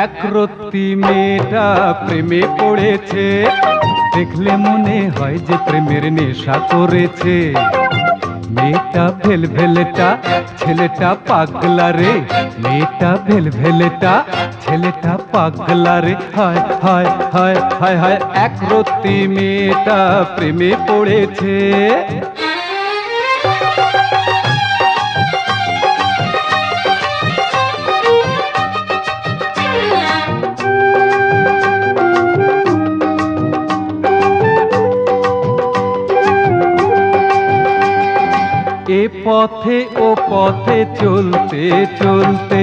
এক রত্তি মেয়েটা প্রেমে পড়েছে। দেখলে মনে হয় যে প্রেমের নেশা করেছে। মেয়েটা ভেল ভেলেটা ছেলেটা পাগলা রে। মেয়েটা ভেল ভেলেটা ছেলেটা পাগলা রে। হায় হায় হায় হায় হায় এক রত্তি মেয়েটা প্রেমে পড়েছে। এ পথে ও পথে চলতে চলতে।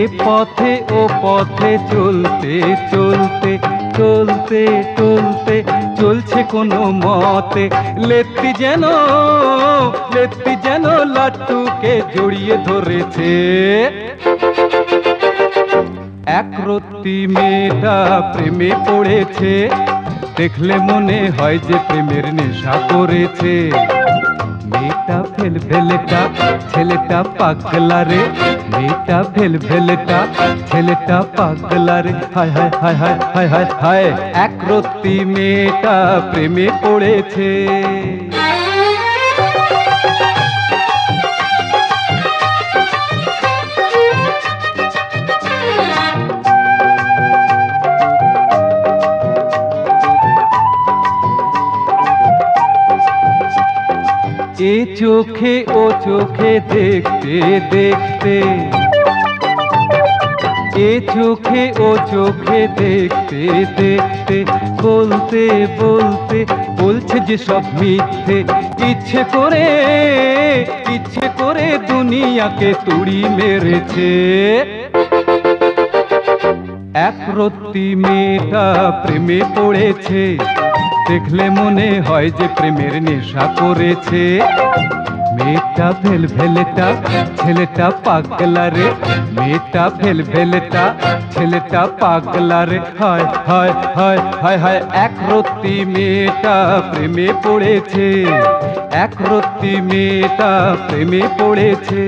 এ পথে ও পথে চলতে চলতে চলতে চলতে। চলছে কোনো মতে লেত্তি যেন লেত্তি যেন লাট্টুকে জড়িয়ে ধরেছে। এক রত্তি মেয়েটা প্রেমে পড়েছে। দেখলে মনে হয় যে প্রেমের নেশা করেছে। মেয়েটা ফেল ফেলেটা ছেলেটা পাগলা রে। মেয়েটা ফেল ফেলেটা ছেলেটা পাগলা রে। হায় হায় হায় হায় হায় হায় হায়। এক রত্তি মেয়েটা প্রেমে পড়েছে। এ চোখে ও চোখে দেখতে দেখতে। এ চোখে ও চোখে দেখতে দেখতে। বলতে বলতে, বলছে যে সব মিথ্যে। ইচ্ছে করে ইচ্ছে করে দুনিয়াকে তুড়ি মেরেছে। এক রত্তি মেয়েটা প্রেমে পড়েছে। দেখলে মনে হয় যে প্রেমের নেশা করেছে। মেয়েটা ভেল ভেলেটা ছেলেটা পাগলা রে। মেয়েটা ভেল ভেলেটা ছেলেটা পাগলা রে। হায় হায় হায় হায় হায়, এক রত্তি মেয়েটা প্রেমে পড়েছে। এক রত্তি মেয়েটা প্রেমে পড়েছে।